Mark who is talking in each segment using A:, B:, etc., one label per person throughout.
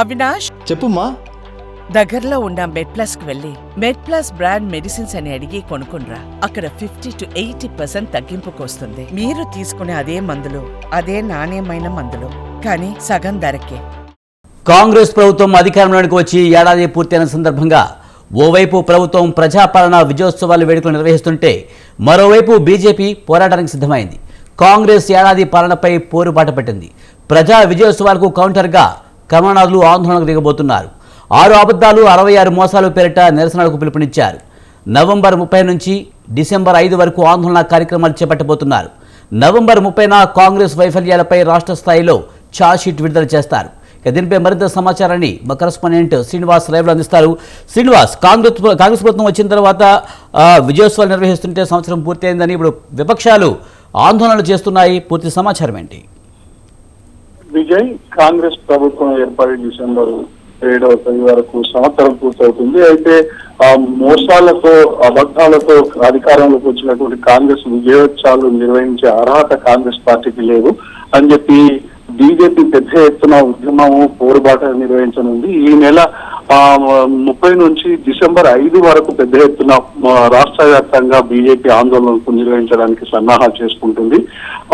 A: అవినాష్?
B: చెప్పుమా
A: దగ్గరలో ఉన్న మెడ్ ప్లస్కు వెళ్ళి మెడ్ ప్లస్ బ్రాండ్ మెడిసిన్స్ అని అడిగి కొనుక్కునరా అక్కడ ఫిఫ్టీ టు ఎయిటీ పర్సెంట్ తగ్గింపుకు వస్తుంది మీరు తీసుకునే అదే మందులు అదే నాణ్యమైన మందులు. కానీ సగం ధరకే.
C: కాంగ్రెస్ ప్రభుత్వం అధికారంలోకి వచ్చి ఏడాది పూర్తయిన సందర్భంగా ఓవైపు ప్రభుత్వం ప్రజాపాలన విజయోత్సవాలు వేడుకలు నిర్వహిస్తుంటే మరోవైపు బీజేపీ పోరాటానికి సిద్ధమైంది. కాంగ్రెస్ ఏడాది పాలనపై పోరుబాట పెట్టింది. ప్రజా విజయోత్సవాలకు కౌంటర్గా కమలనాథులు ఆందోళనకు దిగబోతున్నారు. ఆరు అబద్ధాలు అరవై ఆరు మోసాలు పేరిట నిరసనలకు పిలుపునిచ్చారు. నవంబర్ ముప్పై నుంచి డిసెంబర్ ఐదు వరకు ఆందోళన కార్యక్రమాలు చేపట్టబోతున్నారు. నవంబర్ ముప్పైన కాంగ్రెస్ వైఫల్యాలపై రాష్ట్ర స్థాయిలో షీట్ విడుదల చేస్తారు. ఇక దీనిపై మరింత సమాచారాన్ని మా కరస్పాండెంట్ శ్రీనివాస్ లైవ్లో అందిస్తారు. శ్రీనివాస్ కాంగ్రెస్ కాంగ్రెస్ ప్రభుత్వం వచ్చిన తర్వాత విజయోత్సవాలు నిర్వహిస్తుంటే సంవత్సరం పూర్తయిందని ఇప్పుడు విపక్షాలు ఆందోళనలు చేస్తున్నాయి. పూర్తి సమాచారం ఏంటి?
D: విజయ్ కాంగ్రెస్ ప్రభుత్వం ఏర్పడి డిసెంబర్ ఏడవ తేదీ వరకు సంవత్సరం పూర్తవుతుంది. అయితే ఆ మోసాలతో అబద్ధాలతో అధికారంలోకి వచ్చినటువంటి కాంగ్రెస్ విజయోత్సవాలు నిర్వహించే అర్హత కాంగ్రెస్ పార్టీకి లేదు అని చెప్పి బీజేపీ పెద్ద ఎత్తున ఉద్యమము పోరుబాట నిర్వహించనుంది. ఈ నెల ముప్పై నుంచి డిసెంబర్ ఐదు వరకు పెద్ద ఎత్తున రాష్ట్ర వ్యాప్తంగా బీజేపీ ఆందోళనకు నిర్వహించడానికి సన్నాహాలు చేసుకుంటుంది.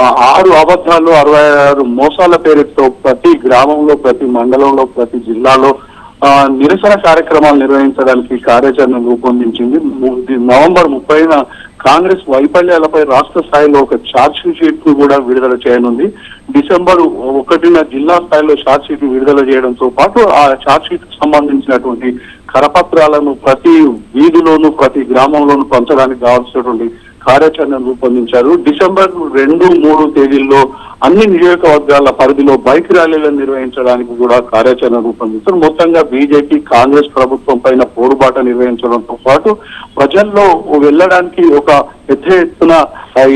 D: ఆ, ఆరు అబద్ధాలు అరవై ఆరు మోసాల పేరుతో ప్రతి గ్రామంలో ప్రతి మండలంలో ప్రతి జిల్లాలో ఆ, నిరసన కార్యక్రమాలు నిర్వహించడానికి కార్యాచరణ రూపొందించింది. నవంబర్ ముప్పైన కాంగ్రెస్ వైఫల్యాలపై రాష్ట్ర స్థాయిలో ఒక ఛార్జ్ షీట్ను కూడా విడుదల చేయనుంది. డిసెంబర్ ఒకటిన జిల్లా స్థాయిలో ఛార్జ్ షీట్ విడుదల చేయడంతో పాటు ఆ ఛార్జ్ షీట్కు సంబంధించినటువంటి కరపత్రాలను ప్రతి వీధిలోనూ ప్రతి గ్రామంలోనూ పంచడానికి కావాల్సినటువంటి కార్యాచరణ రూపొందించారు. డిసెంబర్ రెండు మూడు తేదీల్లో అన్ని నియోజకవర్గాల పరిధిలో బైక్ ర్యాలీలను నిర్వహించడానికి కూడా కార్యాచరణ రూపొందించారు మొత్తంగా బీజేపీ కాంగ్రెస్ ప్రభుత్వం పైన పోరుబాట నిర్వహించడంతో పాటు ప్రజల్లో వెళ్ళడానికి ఒక పెద్ద ఎత్తున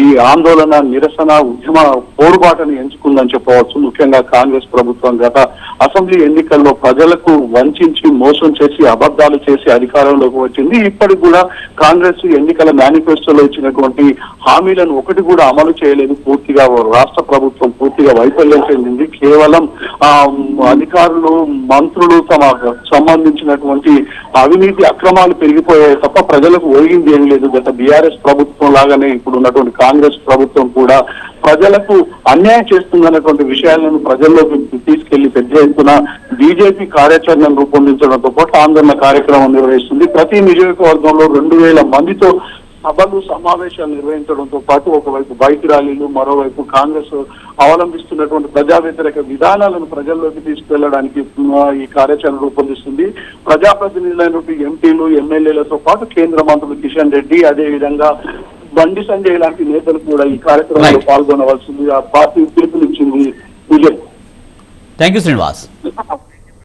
D: ఈ ఆందోళన నిరసన ఉద్యమ పోరుబాటను ఎంచుకుందని చెప్పవచ్చు. ముఖ్యంగా కాంగ్రెస్ ప్రభుత్వం గత అసెంబ్లీ ఎన్నికల్లో ప్రజలకు వంచి మోసం చేసి అబద్ధాలు చేసి అధికారంలోకి వచ్చింది. ఇప్పటికి కూడా కాంగ్రెస్ ఎన్నికల మేనిఫెస్టోలో ఇచ్చినటువంటి హామీలను ఒకటి కూడా అమలు చేయలేదు. పూర్తిగా రాష్ట్ర ప్రభుత్వం పూర్తిగా వైఫల్యం చెందింది. కేవలం ఆ అధికారులు మంత్రులు తమ సంబంధించినటువంటి అవినీతి అక్రమాలు పెరిగిపోయాయి తప్ప ప్రజలకు ఒరిగింది ఏం లేదు. గత బీఆర్ఎస్ ప్రభుత్వం లాగానే ఇప్పుడు ఉన్నటువంటి కాంగ్రెస్ ప్రభుత్వం కూడా ప్రజలకు అన్యాయం చేస్తుందన్నటువంటి విషయాలను ప్రజల్లోకి తీసుకెళ్ళి పెద్ద ఎత్తున బీజేపీ కార్యాచరణను రూపొందించడంతో పాటు ఆందోళన కార్యక్రమం నిర్వహిస్తుంది. ప్రతి నియోజకవర్గంలో రెండు వేల మందితో సభలు సమావేశాలు నిర్వహించడంతో పాటు ఒకవైపు బైక్ ర్యాలీలు మరోవైపు కాంగ్రెస్ అవలంబిస్తున్నటువంటి ప్రజా వ్యతిరేక విధానాలను ప్రజల్లోకి తీసుకెళ్ళడానికి ఈ కార్యాచరణ రూపొందిస్తుంది. ప్రజాప్రతినిధులైనటువంటి ఎంపీలు ఎమ్మెల్యేలతో పాటు కేంద్ర మంత్రులు కిషన్ రెడ్డి అదే విధంగా బండి సంజయ్ లాంటి నేతలు కూడా ఈ కార్యక్రమంలో. పాల్గొనవలసింది ఆ పార్టీ పిలుపునిచ్చింది. విజయ్.
C: Thank you Srinivas